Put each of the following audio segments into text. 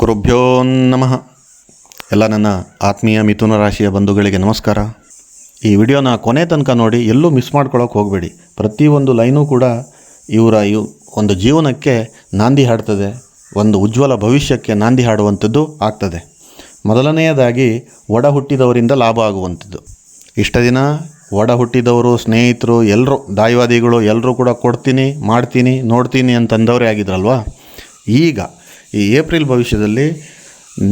ಗುರುಭ್ಯೋ ನಮಃ. ಎಲ್ಲ ನನ್ನ ಆತ್ಮೀಯ ಮಿಥುನ ರಾಶಿಯ ಬಂಧುಗಳಿಗೆ ನಮಸ್ಕಾರ. ಈ ವಿಡಿಯೋನ ಕೊನೆ ತನಕ ನೋಡಿ, ಎಲ್ಲೂ ಮಿಸ್ ಮಾಡ್ಕೊಳ್ಳೋಕೆ ಹೋಗಬೇಡಿ. ಪ್ರತಿಯೊಂದು ಲೈನು ಕೂಡ ಇವರ ಇವ್ ಒಂದು ಜೀವನಕ್ಕೆ ನಾಂದಿ ಹಾಡ್ತದೆ. ಒಂದು ಉಜ್ವಲ ಭವಿಷ್ಯಕ್ಕೆ ನಾಂದಿ ಹಾಡುವಂಥದ್ದು ಆಗ್ತದೆ. ಮೊದಲನೆಯದಾಗಿ, ಒಡ ಹುಟ್ಟಿದವರಿಂದ ಲಾಭ ಆಗುವಂಥದ್ದು. ಇಷ್ಟ ದಿನ ಒಡ ಹುಟ್ಟಿದವರು ಸ್ನೇಹಿತರು ಎಲ್ಲರೂ ದಾಯವಾದಿಗಳು ಎಲ್ಲರೂ ಕೂಡ ಕೊಡ್ತೀನಿ, ಮಾಡ್ತೀನಿ, ನೋಡ್ತೀನಿ ಅಂತಂದವರೇ ಆಗಿದ್ರಲ್ವಾ? ಈಗ ಈ ಏಪ್ರಿಲ್ ಭವಿಷ್ಯದಲ್ಲಿ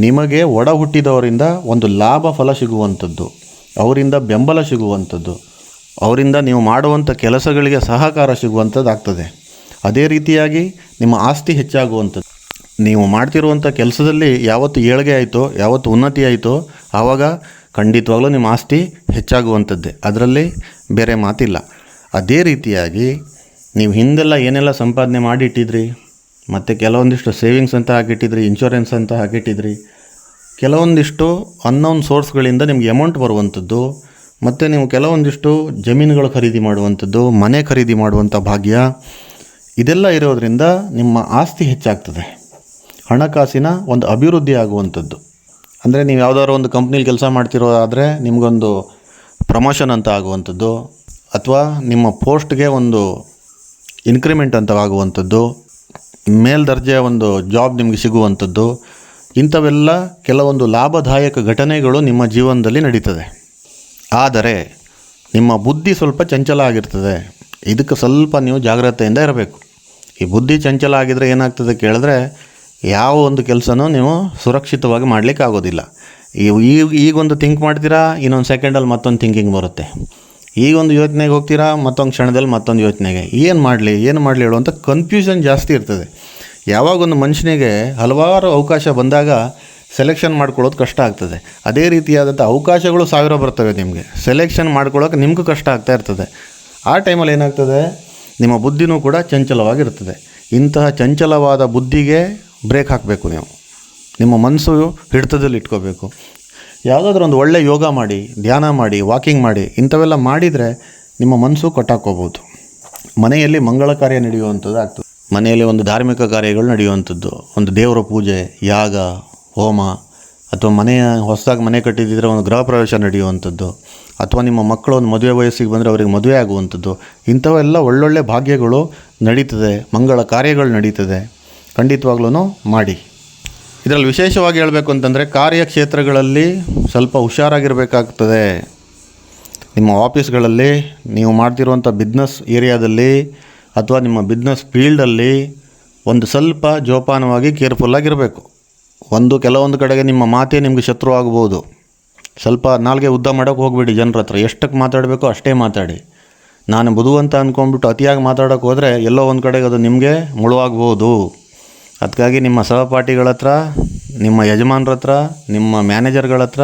ನಿಮಗೆ ಒಡ ಹುಟ್ಟಿದವರಿಂದ ಒಂದು ಲಾಭ ಫಲ ಸಿಗುವಂಥದ್ದು, ಅವರಿಂದ ಬೆಂಬಲ ಸಿಗುವಂಥದ್ದು, ಅವರಿಂದ ನೀವು ಮಾಡುವಂಥ ಕೆಲಸಗಳಿಗೆ ಸಹಕಾರ ಸಿಗುವಂಥದ್ದು ಆಗ್ತದೆ ಅದೇ ರೀತಿಯಾಗಿ ನಿಮ್ಮ ಆಸ್ತಿ ಹೆಚ್ಚಾಗುವಂಥದ್ದು. ನೀವು ಮಾಡ್ತಿರುವಂಥ ಕೆಲಸದಲ್ಲಿ ಯಾವತ್ತು ಏಳಿಗೆ ಆಯಿತೋ, ಯಾವತ್ತು ಉನ್ನತಿ ಆಯಿತೋ, ಆವಾಗ ಖಂಡಿತವಾಗಲೂ ನಿಮ್ಮ ಆಸ್ತಿ ಹೆಚ್ಚಾಗುವಂಥದ್ದೇ. ಅದರಲ್ಲಿ ಬೇರೆ ಮಾತಿಲ್ಲ. ಅದೇ ರೀತಿಯಾಗಿ ನೀವು ಹಿಂದೆಲ್ಲ ಏನೆಲ್ಲ ಸಂಪಾದನೆ ಮಾಡಿಟ್ಟಿದ್ರಿ? ಮತ್ತು ಕೆಲವೊಂದಿಷ್ಟು ಸೇವಿಂಗ್ಸ್ ಅಂತ ಹಾಕಿಟ್ಟಿದ್ರಿ ಇನ್ಶೂರೆನ್ಸ್ ಅಂತ ಹಾಕಿಟ್ಟಿದ್ರಿ. ಕೆಲವೊಂದಿಷ್ಟು ಅನ್ನೋನ್ ಸೋರ್ಸ್ಗಳಿಂದ ನಿಮಗೆ ಅಮೌಂಟ್ ಬರುವಂಥದ್ದು, ಮತ್ತು ನೀವು ಕೆಲವೊಂದಿಷ್ಟು ಜಮೀನುಗಳು ಖರೀದಿ ಮಾಡುವಂಥದ್ದು, ಮನೆ ಖರೀದಿ ಮಾಡುವಂಥ ಭಾಗ್ಯ, ಇದೆಲ್ಲ ಇರೋದರಿಂದ ನಿಮ್ಮ ಆಸ್ತಿ ಹೆಚ್ಚಾಗ್ತದೆ. ಹಣಕಾಸಿನ ಒಂದು ಅಭಿವೃದ್ಧಿ ಆಗುವಂಥದ್ದು. ಅಂದರೆ ನೀವು ಯಾವುದಾದ್ರು ಒಂದು ಕಂಪ್ನಿಲಿ ಕೆಲಸ ಮಾಡ್ತಿರೋದಾದರೆ ನಿಮಗೊಂದು ಪ್ರಮೋಷನ್ ಅಂತ ಆಗುವಂಥದ್ದು, ಅಥವಾ ನಿಮ್ಮ ಪೋಸ್ಟ್ಗೆ ಒಂದು ಇನ್ಕ್ರಿಮೆಂಟ್ ಅಂತ ಆಗುವಂಥದ್ದು ಮೇಲ್ದರ್ಜೆಯ ಒಂದು ಜಾಬ್ ನಿಮಗೆ ಸಿಗುವಂಥದ್ದು, ಇಂಥವೆಲ್ಲ ಕೆಲವೊಂದು ಲಾಭದಾಯಕ ಘಟನೆಗಳು ನಿಮ್ಮ ಜೀವನದಲ್ಲಿ ನಡೀತದೆ. ಆದರೆ, ನಿಮ್ಮ ಬುದ್ಧಿ ಸ್ವಲ್ಪ ಚಂಚಲ ಆಗಿರ್ತದೆ. ಇದಕ್ಕೆ ಸ್ವಲ್ಪ ನೀವು ಜಾಗ್ರತೆಯಿಂದ ಇರಬೇಕು. ಈ ಬುದ್ಧಿ ಚಂಚಲ ಆಗಿದ್ರೆ ಏನಾಗ್ತದೆ ಕೇಳಿದ್ರೆ, ಯಾವ ಒಂದು ಕೆಲಸನೂ ನೀವು ಸುರಕ್ಷಿತವಾಗಿ ಮಾಡಲಿಕ್ಕೆ ಆಗೋದಿಲ್ಲ ಈಗ ಈಗೊಂದು ಥಿಂಕ್ ಮಾಡ್ತೀರಾ, ಇನ್ನೊಂದು ಸೆಕೆಂಡಲ್ಲಿ ಮತ್ತೊಂದು ಥಿಂಕಿಂಗ್ ಬರುತ್ತೆ. ಈಗ ಒಂದು ಯೋಚನೆಗೆ ಹೋಗ್ತೀರಾ? ಮತ್ತೊಂದು ಕ್ಷಣದಲ್ಲಿ ಮತ್ತೊಂದು ಯೋಚನೆಗೆ. ಏನು ಮಾಡಲಿ ಏನು ಮಾಡಲಿ ಹೇಳುವಂಥ ಕನ್ಫ್ಯೂಷನ್ ಜಾಸ್ತಿ ಇರ್ತದೆ. ಯಾವಾಗ ಒಂದು ಮನುಷ್ಯನಿಗೆ ಹಲವಾರು ಅವಕಾಶ ಬಂದಾಗ ಸೆಲೆಕ್ಷನ್ ಮಾಡ್ಕೊಳ್ಳೋದು ಕಷ್ಟ ಆಗ್ತದೆ. ಅದೇ ರೀತಿಯಾದಂಥ ಅವಕಾಶಗಳು ಸಾವಿರ ಬರ್ತವೆ ನಿಮಗೆ. ಸೆಲೆಕ್ಷನ್ ಮಾಡ್ಕೊಳ್ಳೋಕೆ ನಿಮಗೂ ಕಷ್ಟ ಆಗ್ತಾ ಇರ್ತದೆ. ಆ ಟೈಮಲ್ಲಿ ಏನಾಗ್ತದೆ? ನಿಮ್ಮ ಬುದ್ಧಿನೂ ಕೂಡ ಚಂಚಲವಾಗಿರ್ತದೆ. ಇಂತಹ ಚಂಚಲವಾದ ಬುದ್ಧಿಗೆ ಬ್ರೇಕ್ ಹಾಕಬೇಕು ನೀವು. ನಿಮ್ಮ ಮನಸ್ಸು ಹಿಡಿತದಲ್ಲಿ ಇಟ್ಕೋಬೇಕು. ಯಾವುದಾದ್ರೂ ಒಂದು ಒಳ್ಳೆ ಯೋಗ ಮಾಡಿ, ಧ್ಯಾನ ಮಾಡಿ ವಾಕಿಂಗ್ ಮಾಡಿ, ಇಂಥವೆಲ್ಲ ಮಾಡಿದರೆ ನಿಮ್ಮ ಮನಸ್ಸು ಕೊಟ್ಟಾಕೋಬೋದು ಮನೆಯಲ್ಲಿ ಮಂಗಳ ಕಾರ್ಯ ನಡೆಯುವಂಥದ್ದು ಆಗ್ತದೆ. ಮನೆಯಲ್ಲಿ ಒಂದು ಧಾರ್ಮಿಕ ಕಾರ್ಯಗಳು ನಡೆಯುವಂಥದ್ದು. ಒಂದು ದೇವರ ಪೂಜೆ, ಯಾಗ, ಹೋಮ, ಅಥವಾ ಮನೆಯ ಹೊಸದಾಗಿ ಮನೆ ಕಟ್ಟಿದ್ದಿದ್ರೆ ಒಂದು ಗೃಹ ಪ್ರವೇಶ ನಡೆಯುವಂಥದ್ದು. ಅಥವಾ ನಿಮ್ಮ ಮಕ್ಕಳು ಒಂದು ಮದುವೆ ವಯಸ್ಸಿಗೆ ಬಂದರೆ ಅವರಿಗೆ ಮದುವೆ ಆಗುವಂಥದ್ದು. ಇಂಥವೆಲ್ಲ ಒಳ್ಳೊಳ್ಳೆ ಭಾಗ್ಯಗಳು ನಡೀತದೆ. ಮಂಗಳ ಕಾರ್ಯಗಳು ನಡೀತದೆ. ಖಂಡಿತವಾಗ್ಲೂ ಮಾಡಿ. ಇದರಲ್ಲಿ ವಿಶೇಷವಾಗಿ ಹೇಳಬೇಕು ಅಂತಂದರೆ ಕಾರ್ಯಕ್ಷೇತ್ರಗಳಲ್ಲಿ ಸ್ವಲ್ಪ ಹುಷಾರಾಗಿರಬೇಕಾಗ್ತದೆ. ನಿಮ್ಮ ಆಫೀಸ್ಗಳಲ್ಲಿ ನೀವು ಮಾಡ್ತಿರುವಂಥ ಬಿಸ್ನೆಸ್ ಏರಿಯಾದಲ್ಲಿ ಅಥವಾ ನಿಮ್ಮ ಬಿಸ್ನೆಸ್ ಫೀಲ್ಡಲ್ಲಿ ಒಂದು ಸ್ವಲ್ಪ ಜೋಪಾನವಾಗಿ ಕೇರ್ಫುಲ್ಲಾಗಿರಬೇಕು ಒಂದು ಕೆಲವೊಂದು ಕಡೆಗೆ ನಿಮ್ಮ ಮಾತೇ ನಿಮಗೆ ಶತ್ರು ಆಗ್ಬೋದು. ಸ್ವಲ್ಪ ನಾಲ್ಗೆ ಉದ್ದ ಮಾಡೋಕ್ಕೆ ಹೋಗ್ಬಿಡಿ ಜನರ ಹತ್ರ. ಎಷ್ಟಕ್ಕೆ ಮಾತಾಡಬೇಕು ಅಷ್ಟೇ ಮಾತಾಡಿ. ನಾನು ಬುದುವಂತ ಅಂದ್ಕೊಂಡ್ಬಿಟ್ಟು ಅತಿಯಾಗಿ ಮಾತಾಡೋಕ್ಕೆ ಹೋದರೆ ಎಲ್ಲೋ ಒಂದು ಕಡೆಗೆ ಅದು ನಿಮಗೆ ಮುಳುವಾಗ್ಬೋದು. ಅದಕ್ಕಾಗಿ ನಿಮ್ಮ ಸಹಪಾಠಿಗಳ ಹತ್ರ, ನಿಮ್ಮ ಯಜಮಾನ್ರ ಹತ್ರ, ನಿಮ್ಮ ಮ್ಯಾನೇಜರ್ಗಳ ಹತ್ರ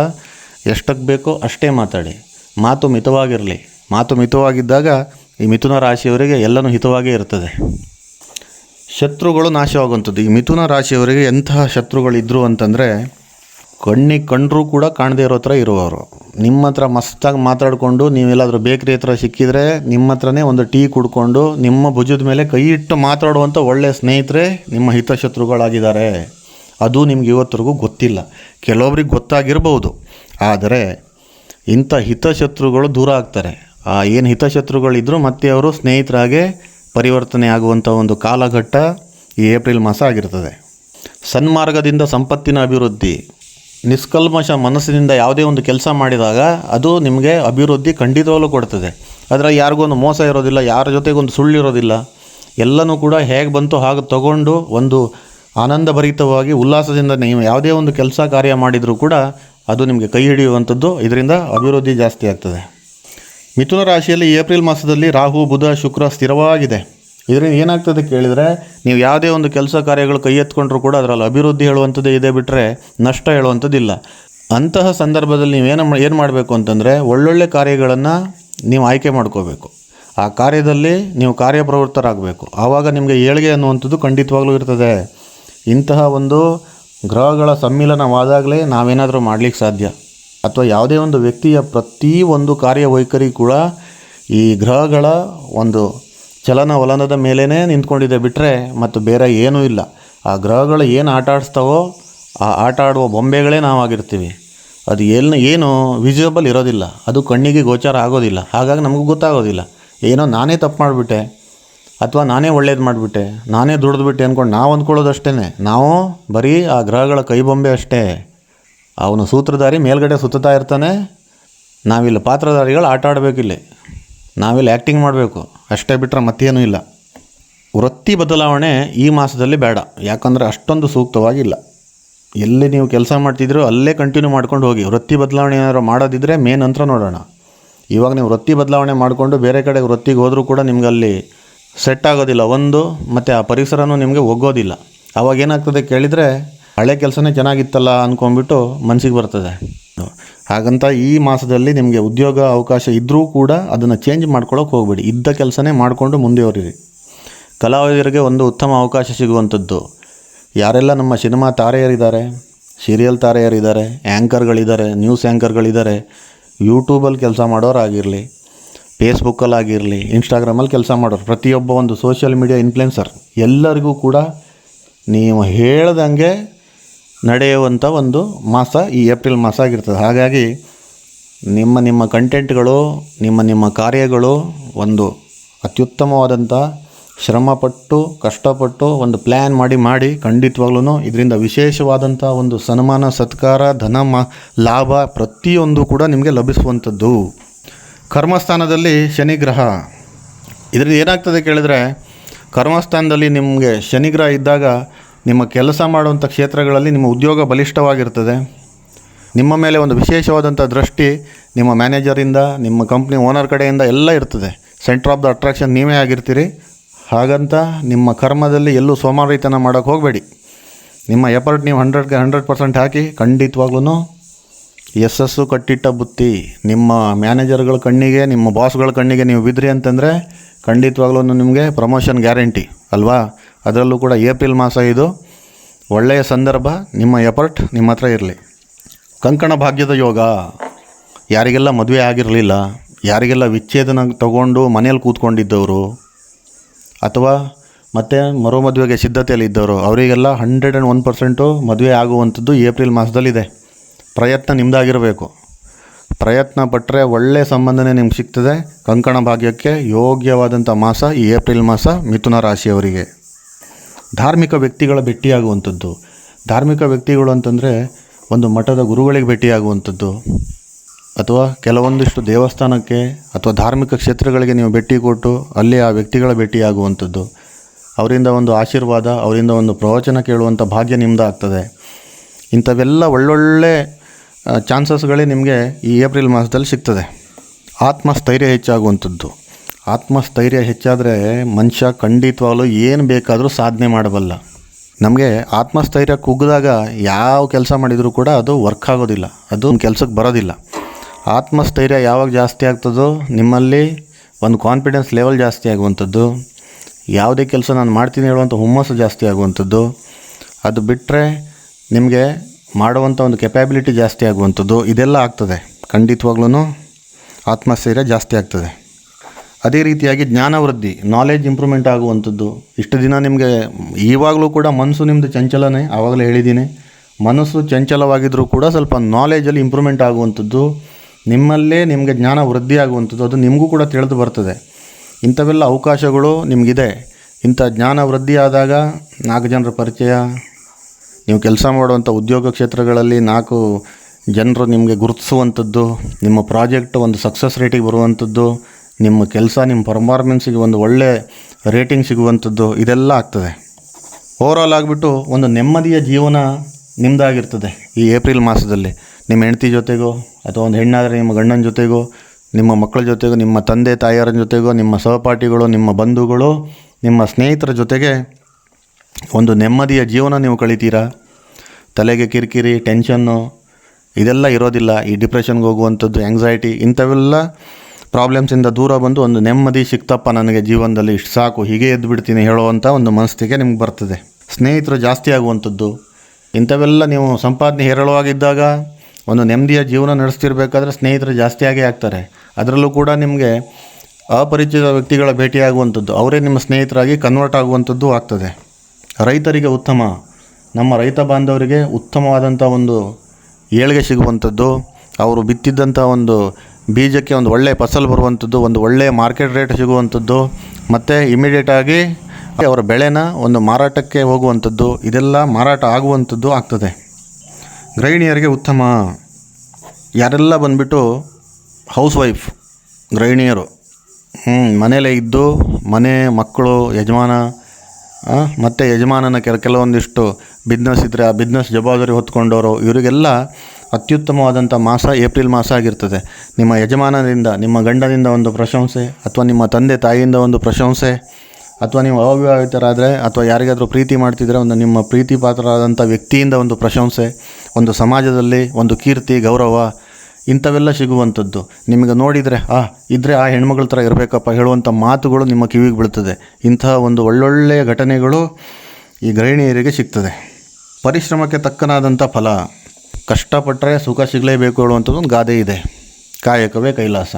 ಎಷ್ಟಕ್ಕೆ ಬೇಕೋ ಅಷ್ಟೇ ಮಾತಾಡಿ. ಮಾತು ಮಿತವಾಗಿರಲಿ. ಮಾತು ಮಿತವಾಗಿದ್ದಾಗ ಈ ಮಿಥುನ ರಾಶಿಯವರಿಗೆ ಎಲ್ಲನೂ ಹಿತವಾಗೇ ಇರ್ತದೆ. ಶತ್ರುಗಳು ನಾಶವಾಗುವಂಥದ್ದು. ಈ ಮಿಥುನ ರಾಶಿಯವರಿಗೆ ಎಂತಹ ಶತ್ರುಗಳಿದ್ದರು ಅಂತಂದರೆ ಕಣ್ಣಿಗೆ ಕಂಡರೂ ಕೂಡ ಕಾಣದೇ ಇರೋ ಹತ್ರ ಇರುವವರು ನಿಮ್ಮ ಹತ್ರ ಮಸ್ತಾಗಿ ಮಾತಾಡಿಕೊಂಡು ನೀವೆಲ್ಲಾದರೂ ಬೇಕ್ರಿ ಹತ್ರ ಸಿಕ್ಕಿದರೆ ನಿಮ್ಮ ಹತ್ರನೇ ಒಂದು ಟೀ ಕುಡ್ಕೊಂಡು ನಿಮ್ಮ ಭುಜದ ಮೇಲೆ ಕೈ ಇಟ್ಟು ಮಾತಾಡುವಂಥ ಒಳ್ಳೆಯ ಸ್ನೇಹಿತರೆ ನಿಮ್ಮ ಹಿತಶತ್ರುಗಳಾಗಿದ್ದಾರೆ. ಅದು ನಿಮ್ಗೆ ಇವತ್ತರೆಗೂ ಗೊತ್ತಿಲ್ಲ. ಕೆಲವೊಬ್ರಿಗೆ ಗೊತ್ತಾಗಿರ್ಬೋದು. ಆದರೆ ಇಂಥ ಹಿತಶತ್ರುಗಳು ದೂರ ಆಗ್ತಾರೆ. ಆ ಏನು ಹಿತಶತ್ರುಗಳಿದ್ದರೂ ಮತ್ತೆ ಅವರು ಸ್ನೇಹಿತರಾಗೆ ಪರಿವರ್ತನೆ ಆಗುವಂಥ ಒಂದು ಕಾಲಘಟ್ಟ ಈ ಏಪ್ರಿಲ್ ಮಾಸ ಆಗಿರ್ತದೆ. ಸನ್ಮಾರ್ಗದಿಂದ ಸಂಪತ್ತಿನ ಅಭಿವೃದ್ಧಿ. ನಿಷ್ಕಲ್ಮಶ ಮನಸ್ಸಿನಿಂದ ಯಾವುದೇ ಒಂದು ಕೆಲಸ ಮಾಡಿದಾಗ ಅದು ನಿಮಗೆ ಅಭಿವೃದ್ಧಿ ಖಂಡಿತವಾಗ್ಲೂ ಕೊಡ್ತದೆ. ಯಾರಿಗೂ ಒಂದು ಮೋಸ ಇರೋದಿಲ್ಲ, ಯಾರ ಜೊತೆಗೊಂದು ಸುಳ್ಳು ಇರೋದಿಲ್ಲ ಎಲ್ಲನೂ ಕೂಡ ಹೇಗೆ ಬಂತು ಹಾಗೆ ತಗೊಂಡು ಒಂದು ಆನಂದಭರಿತವಾಗಿ, ಉಲ್ಲಾಸದಿಂದ ನೀವು ಯಾವುದೇ ಒಂದು ಕೆಲಸ ಕಾರ್ಯ ಮಾಡಿದರೂ ಕೂಡ ಅದು ನಿಮಗೆ ಕೈ ಹಿಡಿಯುವಂಥದ್ದು. ಇದರಿಂದ ಅಭಿವೃದ್ಧಿ ಜಾಸ್ತಿ ಆಗ್ತದೆ. ಮಿಥುನ ರಾಶಿಯಲ್ಲಿ ಏಪ್ರಿಲ್ ಮಾಸದಲ್ಲಿ ರಾಹು, ಬುಧ, ಶುಕ್ರ ಸ್ಥಿರವಾಗಿದೆ. ಇದರಿಂದ ಏನಾಗ್ತದೆ ಕೇಳಿದರೆ, ನೀವು ಯಾವುದೇ ಒಂದು ಕೆಲಸ ಕಾರ್ಯಗಳು ಕೈ ಎತ್ಕೊಂಡ್ರೂ ಕೂಡ ಅದರಲ್ಲಿ ಅಭಿವೃದ್ಧಿ ಹೇಳುವಂಥದ್ದು ಇದೆ ಬಿಟ್ಟರೆ ನಷ್ಟ ಹೇಳುವಂಥದ್ದಿಲ್ಲ. ಅಂತಹ ಸಂದರ್ಭದಲ್ಲಿ ನೀವೇನು ಏನು ಮಾಡಬೇಕು ಅಂತಂದರೆ, ಒಳ್ಳೊಳ್ಳೆ ಕಾರ್ಯಗಳನ್ನು ನೀವು ಆಯ್ಕೆ ಮಾಡ್ಕೋಬೇಕು. ಆ ಕಾರ್ಯದಲ್ಲಿ ನೀವು ಕಾರ್ಯಪ್ರವೃತ್ತರಾಗಬೇಕು. ಆವಾಗ ನಿಮಗೆ ಏಳಿಗೆ ಅನ್ನುವಂಥದ್ದು ಖಂಡಿತವಾಗ್ಲೂ ಇರ್ತದೆ. ಇಂತಹ ಒಂದು ಗ್ರಹಗಳ ಸಮ್ಮಿಲನವಾದಾಗಲೇ ನಾವೇನಾದರೂ ಮಾಡಲಿಕ್ಕೆ ಸಾಧ್ಯ. ಅಥವಾ ಯಾವುದೇ ಒಂದು ವ್ಯಕ್ತಿಯ ಪ್ರತಿ ಒಂದು ಕಾರ್ಯವೈಖರಿ ಕೂಡ ಈ ಗ್ರಹಗಳ ಒಂದು ಚಲನವಲನದ ಮೇಲೇ ನಿಂತ್ಕೊಂಡಿದೆ ಬಿಟ್ಟರೆ ಮತ್ತು ಬೇರೆ ಏನೂ ಇಲ್ಲ. ಆ ಗ್ರಹಗಳು ಏನು ಆಟ ಆಡಿಸ್ತಾವೋ ಆ ಆಟ ಆಡುವ ಬೊಂಬೆಗಳೇ ನಾವಾಗಿರ್ತೀವಿ. ಅದು ಏನು ಏನು ವಿಸಿಬಲ್ ಇರೋದಿಲ್ಲ. ಅದು ಕಣ್ಣಿಗೆ ಗೋಚಾರ ಆಗೋದಿಲ್ಲ. ಹಾಗಾಗಿ ನಮಗೂ ಗೊತ್ತಾಗೋದಿಲ್ಲ. ಏನೋ ನಾನೇ ತಪ್ಪು ಮಾಡಿಬಿಟ್ಟೆ ಅಥವಾ ನಾನೇ ಒಳ್ಳೇದು ಮಾಡಿಬಿಟ್ಟೆ, ನಾನೇ ದುಡಿದ್ಬಿಟ್ಟೆ ಅಂದ್ಕೊಂಡು ನಾವು ಅಂದ್ಕೊಳ್ಳೋದಷ್ಟೇ ನಾವು ಬರೀ ಆ ಗ್ರಹಗಳ ಕೈಬೊಂಬೆ ಅಷ್ಟೇ. ಅವನು ಸೂತ್ರಧಾರಿ ಮೇಲ್ಗಡೆ ಸುತ್ತಾ ಇರ್ತಾನೆ. ನಾವಿಲ್ಲಿ ಪಾತ್ರಧಾರಿಗಳು ಆಟ ಆಡಬೇಕಿಲ್ಲಿ ನಾವಿಲ್ಲಿ ಆ್ಯಕ್ಟಿಂಗ್ ಮಾಡಬೇಕು. ಅಷ್ಟೇ ಬಿಟ್ಟರೆ ಮತ್ತೇನು ಇಲ್ಲ. ವೃತ್ತಿ ಬದಲಾವಣೆ ಈ ಮಾಸದಲ್ಲಿ ಬೇಡ. ಯಾಕಂದರೆ ಅಷ್ಟೊಂದು ಸೂಕ್ತವಾಗಿಲ್ಲ. ಎಲ್ಲಿ ನೀವು ಕೆಲಸ ಮಾಡ್ತಿದ್ರು ಅಲ್ಲೇ ಕಂಟಿನ್ಯೂ ಮಾಡ್ಕೊಂಡು ಹೋಗಿ. ವೃತ್ತಿ ಬದಲಾವಣೆ ಏನಾದ್ರು ಮಾಡೋದಿದ್ರೆ ಮೇನ್ ನಂತರ ನೋಡೋಣ. ಇವಾಗ ನೀವು ವೃತ್ತಿ ಬದಲಾವಣೆ ಮಾಡಿಕೊಂಡು ಬೇರೆ ಕಡೆ ವೃತ್ತಿಗೆ ಹೋದರೂ ಕೂಡ ನಿಮ್ಗೆ ಅಲ್ಲಿ ಸೆಟ್ ಆಗೋದಿಲ್ಲ. ಒಂದು, ಮತ್ತು ಆ ಪರಿಸರನೂ ನಿಮಗೆ ಒಗ್ಗೋದಿಲ್ಲ. ಅವಾಗ ಏನಾಗ್ತದೆ ಕೇಳಿದರೆ ಹಳೆ ಕೆಲಸನೇ ಚೆನ್ನಾಗಿತ್ತಲ್ಲ ಅಂದ್ಕೊಂಡ್ಬಿಟ್ಟು ಮನಸ್ಸಿಗೆ ಬರ್ತದೆ. ಹಾಗಂತ ಈ ಮಾಸದಲ್ಲಿ ನಿಮಗೆ ಉದ್ಯೋಗ ಅವಕಾಶ ಇದ್ದರೂ ಕೂಡ ಅದನ್ನು ಚೇಂಜ್ ಮಾಡ್ಕೊಳ್ಳೋಕೆ ಹೋಗಬೇಡಿ. ಇದ್ದ ಕೆಲಸನೇ ಮಾಡಿಕೊಂಡು ಮುಂದುವರಿರಿ. ಕಲಾವಿದರಿಗೆ ಒಂದು ಉತ್ತಮ ಅವಕಾಶ ಸಿಗುವಂಥದ್ದು. ಯಾರೆಲ್ಲ ನಮ್ಮ ಸಿನಿಮಾ ತಾರೆಯರಿದ್ದಾರೆ ಸೀರಿಯಲ್ ತಾರೆಯರಿದ್ದಾರೆ ಆ್ಯಂಕರ್ಗಳಿದ್ದಾರೆ ನ್ಯೂಸ್ ಆ್ಯಂಕರ್ಗಳಿದ್ದಾರೆ ಯೂಟ್ಯೂಬಲ್ಲಿ ಕೆಲಸ ಮಾಡೋರಾಗಿರಲಿ ಫೇಸ್ಬುಕ್ಕಲ್ಲಾಗಿರಲಿ ಇನ್ಸ್ಟಾಗ್ರಾಮಲ್ಲಿ ಕೆಲಸ ಮಾಡೋರು, ಪ್ರತಿಯೊಬ್ಬ ಒಂದು ಸೋಷಿಯಲ್ ಮೀಡಿಯಾ ಇನ್ಫ್ಲುಯೆನ್ಸರ್ ಎಲ್ಲರಿಗೂ ಕೂಡ ನೀವು ಹೇಳ್ದಂಗೆ ನಡೆಯುವಂಥ ಒಂದು ಮಾಸ ಈ ಏಪ್ರಿಲ್ ಮಾಸ ಆಗಿರ್ತದೆ. ಹಾಗಾಗಿ ನಿಮ್ಮ ನಿಮ್ಮ ಕಂಟೆಂಟ್ಗಳು, ನಿಮ್ಮ ನಿಮ್ಮ ಕಾರ್ಯಗಳು ಒಂದು ಅತ್ಯುತ್ತಮವಾದಂಥ ಶ್ರಮಪಟ್ಟು, ಕಷ್ಟಪಟ್ಟು ಒಂದು ಪ್ಲ್ಯಾನ್ ಮಾಡಿ ಮಾಡಿ ಖಂಡಿತವಾಗ್ಲೂ ಇದರಿಂದ ವಿಶೇಷವಾದಂಥ ಒಂದು ಸನ್ಮಾನ, ಸತ್ಕಾರ, ಧನ, ಮ, ಲಾಭ ಪ್ರತಿಯೊಂದು ಕೂಡ ನಿಮಗೆ ಲಭಿಸುವಂಥದ್ದು. ಕರ್ಮಸ್ಥಾನದಲ್ಲಿ ಶನಿಗ್ರಹ ಇದರಿಂದ ಏನಾಗ್ತದೆ ಕೇಳಿದರೆ ಕರ್ಮಸ್ಥಾನದಲ್ಲಿ ನಿಮಗೆ ಶನಿಗ್ರಹ ಇದ್ದಾಗ ನಿಮ್ಮ ಕೆಲಸ ಮಾಡುವಂಥ ಕ್ಷೇತ್ರಗಳಲ್ಲಿ ನಿಮ್ಮ ಉದ್ಯೋಗ ಬಲಿಷ್ಠವಾಗಿರ್ತದೆ. ನಿಮ್ಮ ಮೇಲೆ ಒಂದು ವಿಶೇಷವಾದಂಥ ದೃಷ್ಟಿ ನಿಮ್ಮ ಮ್ಯಾನೇಜರಿಂದ, ನಿಮ್ಮ ಕಂಪ್ನಿ ಓನರ್ ಕಡೆಯಿಂದ ಎಲ್ಲ ಇರ್ತದೆ. ಸೆಂಟರ್ ಆಫ್ ದ ಅಟ್ರಾಕ್ಷನ್ ನೀವೇ ಆಗಿರ್ತೀರಿ. ಹಾಗಂತ ನಿಮ್ಮ ಕರ್ಮದಲ್ಲಿ ಎಲ್ಲೂ ಸೋಮಾರಿತನ ಮಾಡೋಕ್ಕೆ ಹೋಗಬೇಡಿ. ನಿಮ್ಮ ಎಫರ್ಟ್ ನೀವು ಹಂಡ್ರೆಡ್ಗೆ ಹಂಡ್ರೆಡ್ ಪರ್ಸೆಂಟ್ ಹಾಕಿ ಖಂಡಿತವಾಗ್ಲೂ ಯಶಸ್ಸು ಕಟ್ಟಿಟ್ಟ ಬುತ್ತಿ. ನಿಮ್ಮ ಮ್ಯಾನೇಜರ್ಗಳ ಕಣ್ಣಿಗೆ, ನಿಮ್ಮ ಬಾಸ್ಗಳ ಕಣ್ಣಿಗೆ ನೀವು ಬಿದ್ರಿ ಅಂತಂದರೆ ಖಂಡಿತವಾಗ್ಲೂ ನಿಮಗೆ ಪ್ರಮೋಷನ್ ಗ್ಯಾರಂಟಿ ಅಲ್ವಾ? ಅದರಲ್ಲೂ ಕೂಡ ಏಪ್ರಿಲ್ ಮಾಸ ಇದು. ಒಳ್ಳೆಯ ಸಂದರ್ಭ, ನಿಮ್ಮ ಎಫರ್ಟ್ ನಿಮ್ಮ ಹತ್ರ ಇರಲಿ. ಕಂಕಣ ಭಾಗ್ಯದ ಯೋಗ. ಯಾರಿಗೆಲ್ಲ ಮದುವೆ ಆಗಿರಲಿಲ್ಲ, ಯಾರಿಗೆಲ್ಲ ವಿಚ್ಛೇದನ ತಗೊಂಡು ಮನೇಲಿ ಕೂತ್ಕೊಂಡಿದ್ದವರು, ಅಥವಾ ಮತ್ತು ಮರು ಮದುವೆಗೆ ಸಿದ್ಧತೆಯಲ್ಲಿ ಇದ್ದವರು, ಅವರಿಗೆಲ್ಲ ಹಂಡ್ರೆಡ್ ಆ್ಯಂಡ್ ಒನ್ ಪರ್ಸೆಂಟು ಮದುವೆ ಆಗುವಂಥದ್ದು ಏಪ್ರಿಲ್ ಮಾಸದಲ್ಲಿದೆ. ಪ್ರಯತ್ನ ನಿಮ್ಮದಾಗಿರಬೇಕು ಪ್ರಯತ್ನ ಪಟ್ಟರೆ ಒಳ್ಳೆಯ ಸಂಬಂಧನೇ ನಿಮ್ಗೆ ಸಿಗ್ತದೆ. ಕಂಕಣ ಭಾಗ್ಯಕ್ಕೆ ಯೋಗ್ಯವಾದಂಥ ಮಾಸ ಈ ಏಪ್ರಿಲ್ ಮಾಸ ಮಿಥುನ ರಾಶಿಯವರಿಗೆ. ಧಾರ್ಮಿಕ ವ್ಯಕ್ತಿಗಳ ಭೇಟಿಯಾಗುವಂಥದ್ದು. ಧಾರ್ಮಿಕ ವ್ಯಕ್ತಿಗಳು ಅಂತಂದರೆ ಒಂದು ಮಠದ ಗುರುಗಳಿಗೆ ಭೇಟಿಯಾಗುವಂಥದ್ದು. ಅಥವಾ ಕೆಲವೊಂದಿಷ್ಟು ದೇವಸ್ಥಾನಕ್ಕೆ ಅಥವಾ ಧಾರ್ಮಿಕ ಕ್ಷೇತ್ರಗಳಿಗೆ ನೀವು ಭೇಟಿ ಕೊಟ್ಟು ಅಲ್ಲಿ ಆ ವ್ಯಕ್ತಿಗಳ ಭೇಟಿಯಾಗುವಂಥದ್ದು. ಅವರಿಂದ ಒಂದು ಆಶೀರ್ವಾದ, ಅವರಿಂದ ಒಂದು ಪ್ರವಚನ ಕೇಳುವಂಥ ಭಾಗ್ಯ ನಿಮ್ಮದಾಗ್ತದೆ ಇಂಥವೆಲ್ಲ ಒಳ್ಳೊಳ್ಳೆ ಚಾನ್ಸಸ್ಗಳೇ ನಿಮಗೆ ಈ ಏಪ್ರಿಲ್ ಮಾಸದಲ್ಲಿ ಸಿಗ್ತದೆ. ಆತ್ಮಸ್ಥೈರ್ಯ ಹೆಚ್ಚಾಗುವಂಥದ್ದು. ಆತ್ಮಸ್ಥೈರ್ಯ ಹೆಚ್ಚಾದರೆ ಮನುಷ್ಯ ಖಂಡಿತವಾಗಲು ಏನು ಬೇಕಾದರೂ ಸಾಧನೆ ಮಾಡಬಲ್ಲ. ನಮಗೆ ಆತ್ಮಸ್ಥೈರ್ಯ ಕುಗ್ಗಿದಾಗ ಯಾವ ಕೆಲಸ ಮಾಡಿದರೂ ಕೂಡ ಅದು ವರ್ಕ್ ಆಗೋದಿಲ್ಲ. ಅದು ಕೆಲಸಕ್ಕೆ ಬರೋದಿಲ್ಲ. ಆತ್ಮಸ್ಥೈರ್ಯ ಯಾವಾಗ ಜಾಸ್ತಿ ಆಗ್ತದೋ ನಿಮ್ಮಲ್ಲಿ ಒಂದು ಕಾನ್ಫಿಡೆನ್ಸ್ ಲೆವೆಲ್ ಜಾಸ್ತಿ ಆಗುವಂಥದ್ದು. ಯಾವುದೇ ಕೆಲಸ ನಾನು ಮಾಡ್ತೀನಿ ಹೇಳುವಂಥ ಹುಮ್ಮಸ್ಸು ಜಾಸ್ತಿ ಆಗುವಂಥದ್ದು. ಅದು ಬಿಟ್ಟರೆ ನಿಮಗೆ ಮಾಡುವಂಥ ಒಂದು ಕೆಪ್ಯಾಬಿಲಿಟಿ ಜಾಸ್ತಿ ಆಗುವಂಥದ್ದು ಇದೆಲ್ಲ ಆಗ್ತದೆ. ಖಂಡಿತವಾಗ್ಲೂ ಆತ್ಮಸ್ಥೈರ್ಯ ಜಾಸ್ತಿ ಆಗ್ತದೆ. ಅದೇ ರೀತಿಯಾಗಿ ಜ್ಞಾನ ವೃದ್ಧಿ ನಾಲೆಜ್ ಇಂಪ್ರೂವ್ಮೆಂಟ್ ಆಗುವಂಥದ್ದು. ಇಷ್ಟು ದಿನ ನಿಮಗೆ ಇವಾಗಲೂ ಕೂಡ ಮನಸ್ಸು ನಿಮ್ಮದು ಚಂಚಲನೇ, ಆವಾಗಲೇ ಹೇಳಿದ್ದೀನಿ. ಮನಸ್ಸು ಚಂಚಲವಾಗಿದ್ದರೂ ಕೂಡ ಸ್ವಲ್ಪ ನಾಲೆಜಲ್ಲಿ ಇಂಪ್ರೂವ್ಮೆಂಟ್ ಆಗುವಂಥದ್ದು. ನಿಮ್ಮಲ್ಲೇ ನಿಮಗೆ ಜ್ಞಾನ ವೃದ್ಧಿ ಆಗುವಂಥದ್ದು, ಅದು ನಿಮಗೂ ಕೂಡ ತಿಳಿದು ಬರ್ತದೆ. ಇಂಥವೆಲ್ಲ ಅವಕಾಶಗಳು ನಿಮಗಿದೆ. ಇಂಥ ಜ್ಞಾನ ವೃದ್ಧಿ ಆದಾಗ ನಾಲ್ಕು ಜನರ ಪರಿಚಯ ನೀವು ಕೆಲಸ ಮಾಡುವಂಥ ಉದ್ಯೋಗ ಕ್ಷೇತ್ರಗಳಲ್ಲಿ ನಾಲ್ಕು ಜನರು ನಿಮಗೆ ಗುರುತಿಸುವಂಥದ್ದು, ನಿಮ್ಮ ಪ್ರಾಜೆಕ್ಟ್ ಒಂದು ಸಕ್ಸಸ್ ರೇಟಿಗೆ ಬರುವಂಥದ್ದು, ನಿಮ್ಮ ಕೆಲಸ ನಿಮ್ಮ ಪರ್ಫಾರ್ಮೆನ್ಸಿಗೆ ಒಂದು ಒಳ್ಳೆ ರೇಟಿಂಗ್ ಸಿಗುವಂಥದ್ದು, ಇದೆಲ್ಲ ಆಗ್ತದೆ. ಓವರಾಲ್ ಆಗಿಬಿಟ್ಟು ಒಂದು ನೆಮ್ಮದಿಯ ಜೀವನ ನಿಮ್ಮದಾಗಿರ್ತದೆ ಈ ಏಪ್ರಿಲ್ ಮಾಸದಲ್ಲಿ. ನಿಮ್ಮ ಹೆಂಡತಿ ಜೊತೆಗೋ, ಅಥವಾ ಒಂದು ಹೆಣ್ಣಾದರೆ ನಿಮ್ಮ ಗಂಡನ ಜೊತೆಗೋ, ನಿಮ್ಮ ಮಕ್ಕಳ ಜೊತೆಗೋ, ನಿಮ್ಮ ತಂದೆ ತಾಯಿಯರ ಜೊತೆಗೋ, ನಿಮ್ಮ ಸಹಪಾಠಿಗಳು, ನಿಮ್ಮ ಬಂಧುಗಳು, ನಿಮ್ಮ ಸ್ನೇಹಿತರ ಜೊತೆಗೆ ಒಂದು ನೆಮ್ಮದಿಯ ಜೀವನ ನೀವು ಕಳಿತೀರಾ? ತಲೆಗೆ ಕಿರಿಕಿರಿ ಟೆನ್ಷನ್ನು ಇದೆಲ್ಲ ಇರೋದಿಲ್ಲ. ಈ ಡಿಪ್ರೆಷನ್ಗೆ ಹೋಗುವಂಥದ್ದು ಆ್ಯಂಗ್ಸೈಟಿ ಇಂಥವೆಲ್ಲ ಪ್ರಾಬ್ಲಮ್ಸಿಂದ ದೂರ ಬಂದು ಒಂದು ನೆಮ್ಮದಿ ಸಿಕ್ತಪ್ಪ ನನಗೆ ಜೀವನದಲ್ಲಿ. ಇಷ್ಟು ಸಾಕು, ಹೀಗೆ ಎದ್ದು ಬಿಡ್ತೀನಿ ಹೇಳುವಂಥ ಒಂದು ಮನಸ್ಥಿತಿಗೆ ನಿಮ್ಗೆ ಬರ್ತದೆ. ಸ್ನೇಹಿತರು ಜಾಸ್ತಿ ಆಗುವಂಥದ್ದು. ಇಂಥವೆಲ್ಲ ನೀವು ಸಂಪಾದನೆ ಹೇರಳವಾಗಿದ್ದಾಗ ಒಂದು ನೆಮ್ಮದಿಯ ಜೀವನ ನಡೆಸ್ತಿರ್ಬೇಕಾದ್ರೆ ಸ್ನೇಹಿತರು ಜಾಸ್ತಿಯಾಗೇ ಆಗ್ತಾರೆ. ಅದರಲ್ಲೂ ಕೂಡ ನಿಮಗೆ ಅಪರಿಚಿತ ವ್ಯಕ್ತಿಗಳ ಭೇಟಿಯಾಗುವಂಥದ್ದು. ಅವರೇ ನಿಮ್ಮ ಸ್ನೇಹಿತರಾಗಿ ಕನ್ವರ್ಟ್ ಆಗುವಂಥದ್ದು ಆಗ್ತದೆ. ರೈತರಿಗೆ ಉತ್ತಮ, ನಮ್ಮ ರೈತ ಬಾಂಧವರಿಗೆ ಉತ್ತಮವಾದಂಥ ಒಂದು ಏಳಿಗೆ ಸಿಗುವಂಥದ್ದು, ಅವರು ಬಿತ್ತಿದ್ದಂಥ ಒಂದು ಬೀಜಕ್ಕೆ ಒಂದು ಒಳ್ಳೆಯ ಫಸಲು ಬರುವಂಥದ್ದು, ಒಂದು ಒಳ್ಳೆಯ ಮಾರ್ಕೆಟ್ ರೇಟ್ ಸಿಗುವಂಥದ್ದು, ಮತ್ತು ಇಮಿಡಿಯೇಟಾಗಿ ಅವರ ಬೆಳೆನ ಒಂದು ಮಾರಾಟಕ್ಕೆ ಹೋಗುವಂಥದ್ದು, ಇದೆಲ್ಲ ಮಾರಾಟ ಆಗುವಂಥದ್ದು ಆಗ್ತದೆ. ಗೃಹಿಣಿಯರಿಗೆ ಉತ್ತಮ. ಯಾರೆಲ್ಲ ಬಂದುಬಿಟ್ಟು ಹೌಸ್ ವೈಫ್ ಗೃಹಿಣಿಯರು ಹ್ಞೂ ಮನೇಲೇ ಇದ್ದು ಮನೆ ಮಕ್ಕಳು, ಯಜಮಾನ ಮತ್ತು ಯಜಮಾನನ ಕೆಲ, ಕೆಲವೊಂದಿಷ್ಟು ಬಿಸ್ನೆಸ್ ಇದ್ದರೆ ಆ ಬಿಸ್ನೆಸ್ ಜವಾಬ್ದಾರಿ ಹೊತ್ಕೊಂಡವರು, ಇವರಿಗೆಲ್ಲ ಅತ್ಯುತ್ತಮವಾದಂಥ ಮಾಸ ಏಪ್ರಿಲ್ ಮಾಸ ಆಗಿರ್ತದೆ. ನಿಮ್ಮ ಯಜಮಾನದಿಂದ ನಿಮ್ಮ ಗಂಡನಿಂದ ಒಂದು ಪ್ರಶಂಸೆ, ಅಥವಾ ನಿಮ್ಮ ತಂದೆ ತಾಯಿಯಿಂದ ಒಂದು ಪ್ರಶಂಸೆ, ಅಥವಾ ನೀವು ಅವಿವಾಹಿತರಾದರೆ, ಅಥವಾ ಯಾರಿಗಾದರೂ ಪ್ರೀತಿ ಮಾಡ್ತಿದ್ರೆ ಒಂದು ನಿಮ್ಮ ಪ್ರೀತಿ ಪಾತ್ರರಾದಂಥ ವ್ಯಕ್ತಿಯಿಂದ ಒಂದು ಪ್ರಶಂಸೆ, ಒಂದು ಸಮಾಜದಲ್ಲಿ ಒಂದು ಕೀರ್ತಿ, ಗೌರವ ಇಂಥವೆಲ್ಲ ಸಿಗುವಂಥದ್ದು. ನಿಮಗೆ ನೋಡಿದರೆ, ಆ ಇದ್ದರೆ ಆ ಹೆಣ್ಮಗಳ ಥರ ಇರಬೇಕಪ್ಪ, ಹೇಳುವಂಥ ಮಾತುಗಳು ನಿಮ್ಮ ಕಿವಿಗೆ ಬೀಳ್ತದೆ. ಇಂತಹ ಒಂದು ಒಳ್ಳೊಳ್ಳೆಯ ಘಟನೆಗಳು ಈ ಗೃಹಿಣಿಯರಿಗೆ ಸಿಗ್ತದೆ. ಪರಿಶ್ರಮಕ್ಕೆ ತಕ್ಕನಾದಂಥ ಫಲ. ಕಷ್ಟಪಟ್ಟರೆ ಸುಖ ಸಿಗಲೇಬೇಕು ಹೇಳುವಂಥದ್ದು ಒಂದು ಗಾದೆ ಇದೆ. ಕಾಯಕವೇ ಕೈಲಾಸ.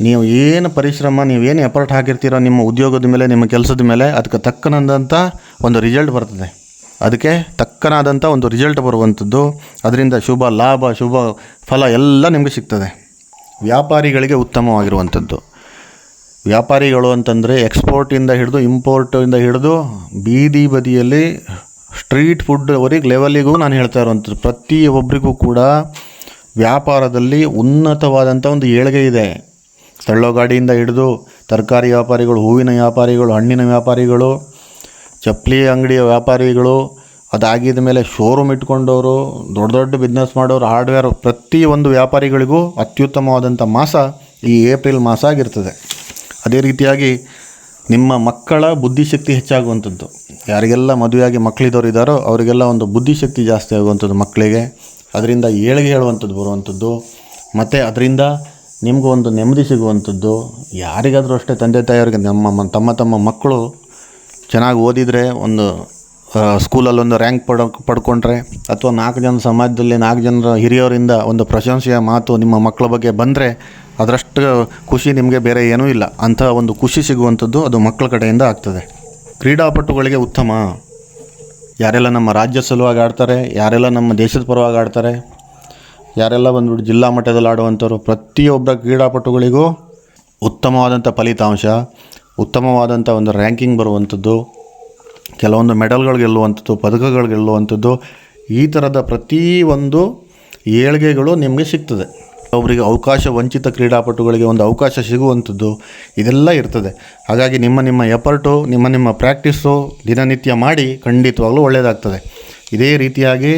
ನೀವು ಏನು ಪರಿಶ್ರಮ ನೀವೇನು ಎಫರ್ಟ್ ಹಾಕಿರ್ತೀರೋ ನಿಮ್ಮ ಉದ್ಯೋಗದ ಮೇಲೆ, ನಿಮ್ಮ ಕೆಲಸದ ಮೇಲೆ, ಅದಕ್ಕೆ ತಕ್ಕನಂದಂಥ ಒಂದು ರಿಸಲ್ಟ್ ಬರ್ತದೆ. ಅದಕ್ಕೆ ತಕ್ಕನಾದಂಥ ಒಂದು ರಿಸಲ್ಟ್ ಬರುವಂಥದ್ದು. ಅದರಿಂದ ಶುಭ, ಲಾಭ, ಶುಭ ಫಲ ಎಲ್ಲ ನಿಮಗೆ ಸಿಗ್ತದೆ. ವ್ಯಾಪಾರಿಗಳಿಗೆ ಉತ್ತಮವಾಗಿರುವಂಥದ್ದು. ವ್ಯಾಪಾರಿಗಳು ಅಂತಂದರೆ ಎಕ್ಸ್ಪೋರ್ಟಿಂದ ಹಿಡಿದು ಇಂಪೋರ್ಟಿಂದ ಹಿಡಿದು, ಬೀದಿ ಬದಿಯಲ್ಲಿ ಸ್ಟ್ರೀಟ್ ಫುಡ್ವರೆಗೆ ಲೆವೆಲಿಗೂ ನಾನು ಹೇಳ್ತಾ ಇರುವಂಥದ್ದು. ಪ್ರತಿಯೊಬ್ಬರಿಗೂ ಕೂಡ ವ್ಯಾಪಾರದಲ್ಲಿ ಉನ್ನತವಾದಂಥ ಒಂದು ಏಳಿಗೆ ಇದೆ. ತಳ್ಳೋ ಗಾಡಿಯಿಂದ ಹಿಡಿದು, ತರಕಾರಿ ವ್ಯಾಪಾರಿಗಳು, ಹೂವಿನ ವ್ಯಾಪಾರಿಗಳು, ಹಣ್ಣಿನ ವ್ಯಾಪಾರಿಗಳು ಚಪ್ಪಲಿ ಅಂಗಡಿಯ ವ್ಯಾಪಾರಿಗಳು, ಅದಾಗಿದ ಮೇಲೆ ಶೋರೂಮ್ ಇಟ್ಕೊಂಡವರು, ದೊಡ್ಡ ದೊಡ್ಡ ಬಿಸ್ನೆಸ್ ಮಾಡೋರು ಹಾರ್ಡ್ವೇರ್ ಪ್ರತಿಯೊಂದು ವ್ಯಾಪಾರಿಗಳಿಗೂ ಅತ್ಯುತ್ತಮವಾದಂಥ ಮಾಸ ಈ ಏಪ್ರಿಲ್ ಮಾಸ ಆಗಿರ್ತದೆ. ಅದೇ ರೀತಿಯಾಗಿ ನಿಮ್ಮ ಮಕ್ಕಳ ಬುದ್ಧಿಶಕ್ತಿ ಹೆಚ್ಚಾಗುವಂಥದ್ದು. ಯಾರಿಗೆಲ್ಲ ಮದುವೆಯಾಗಿ ಮಕ್ಕಳಿದವರು ಇದ್ದಾರೋ, ಅವರಿಗೆಲ್ಲ ಒಂದು ಬುದ್ಧಿಶಕ್ತಿ ಜಾಸ್ತಿ ಆಗುವಂಥದ್ದು ಮಕ್ಕಳಿಗೆ. ಅದರಿಂದ ಏಳಿಗೆ ಹೇಳುವಂಥದ್ದು ಬರುವಂಥದ್ದು. ಮತ್ತು ಅದರಿಂದ ನಿಮಗೂ ಒಂದು ನೆಮ್ಮದಿ ಸಿಗುವಂಥದ್ದು. ಯಾರಿಗಾದರೂ ಅಷ್ಟೇ ತಂದೆ ತಾಯಿಯವ್ರಿಗೆ ನಮ್ಮ ತಮ್ಮ ತಮ್ಮ ಮಕ್ಕಳು ಚೆನ್ನಾಗಿ ಓದಿದರೆ ಒಂದು ಸ್ಕೂಲಲ್ಲಿ ಒಂದು ರ್ಯಾಂಕ್ ಪಡ, ಪಡ್ಕೊಂಡ್ರೆ ಅಥವಾ ನಾಲ್ಕು ಜನ ಸಮಾಜದಲ್ಲಿ ನಾಲ್ಕು ಜನರ ಹಿರಿಯರಿಂದ ಒಂದು ಪ್ರಶಂಸೆಯ ಮಾತು ನಿಮ್ಮ ಮಕ್ಕಳ ಬಗ್ಗೆ ಬಂದರೆ ಅದರಷ್ಟು ಖುಷಿ ನಿಮಗೆ ಬೇರೆ ಏನೂ ಇಲ್ಲ. ಅಂಥ ಒಂದು ಖುಷಿ ಸಿಗುವಂಥದ್ದು ಅದು ಮಕ್ಕಳ ಕಡೆಯಿಂದ ಆಗ್ತದೆ. ಕ್ರೀಡಾಪಟುಗಳಿಗೆ ಉತ್ತಮ. ಯಾರೆಲ್ಲ ನಮ್ಮ ರಾಜ್ಯ ಸಲುವಾಗಿ ಆಡ್ತಾರೆ, ಯಾರೆಲ್ಲ ನಮ್ಮ ದೇಶದ ಪರವಾಗಿ ಆಡ್ತಾರೆ, ಯಾರೆಲ್ಲ ಬಂದ್ಬಿಟ್ಟು ಜಿಲ್ಲಾ ಮಟ್ಟದಲ್ಲಿ ಆಡುವಂಥವ್ರು, ಪ್ರತಿಯೊಬ್ಬ ಕ್ರೀಡಾಪಟುಗಳಿಗೂ ಉತ್ತಮವಾದಂಥ ಫಲಿತಾಂಶ. ಉತ್ತಮವಾದಂಥ ಒಂದು ರ್ಯಾಂಕಿಂಗ್ ಬರುವಂಥದ್ದು, ಕೆಲವೊಂದು ಮೆಡಲ್ಗಳು ಗೆಲ್ಲುವಂಥದ್ದು, ಪದಕಗಳು ಗೆಲ್ಲುವಂಥದ್ದು, ಈ ಥರದ ಪ್ರತಿ ಒಂದು ಏಳಿಗೆಗಳು ನಿಮಗೆ ಸಿಗ್ತದೆ. ಒಬ್ಬರಿಗೆ ಅವಕಾಶ, ವಂಚಿತ ಕ್ರೀಡಾಪಟುಗಳಿಗೆ ಒಂದು ಅವಕಾಶ ಸಿಗುವಂಥದ್ದು ಇದೆಲ್ಲ ಇರ್ತದೆ. ಹಾಗಾಗಿ ನಿಮ್ಮ ನಿಮ್ಮ ಎಫರ್ಟು ನಿಮ್ಮ ನಿಮ್ಮ ಪ್ರಾಕ್ಟೀಸು ದಿನನಿತ್ಯ ಮಾಡಿ ಖಂಡಿತವಾಗಲೂ ಒಳ್ಳೆಯದಾಗ್ತದೆ ಇದೇ ರೀತಿಯಾಗಿ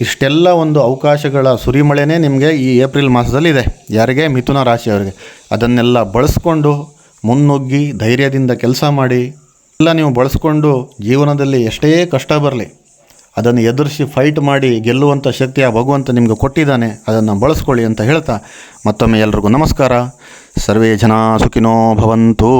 ಇಷ್ಟೆಲ್ಲ ಒಂದು ಅವಕಾಶಗಳ ಸುರಿಮಳೆನೇ ನಿಮಗೆ ಈ ಏಪ್ರಿಲ್ ಮಾಸದಲ್ಲಿ ಇದೆ ಯಾರಿಗೆ? ಮಿಥುನ ರಾಶಿಯವರಿಗೆ. ಅದನ್ನೆಲ್ಲ ಬಳಸ್ಕೊಂಡು ಮುನ್ನುಗ್ಗಿ ಧೈರ್ಯದಿಂದ ಕೆಲಸ ಮಾಡಿ, ಎಲ್ಲ ನೀವು ಬಳಸ್ಕೊಂಡು ಜೀವನದಲ್ಲಿ ಎಷ್ಟೇ ಕಷ್ಟ ಬರಲಿ, ಅದನ್ನು ಎದುರಿಸಿ ಫೈಟ್ ಮಾಡಿ ಗೆಲ್ಲುವಂಥ ಶಕ್ತಿ ಆ ಭಗವಂತ ನಿಮಗೆ ಕೊಟ್ಟಿದ್ದಾನೆ, ಅದನ್ನು ಬಳಸ್ಕೊಳ್ಳಿ ಅಂತ ಹೇಳ್ತಾ ಮತ್ತೊಮ್ಮೆ ಎಲ್ರಿಗೂ ನಮಸ್ಕಾರ. ಸರ್ವೇ ಜನ ಸುಖಿನೋ ಭವಂತು.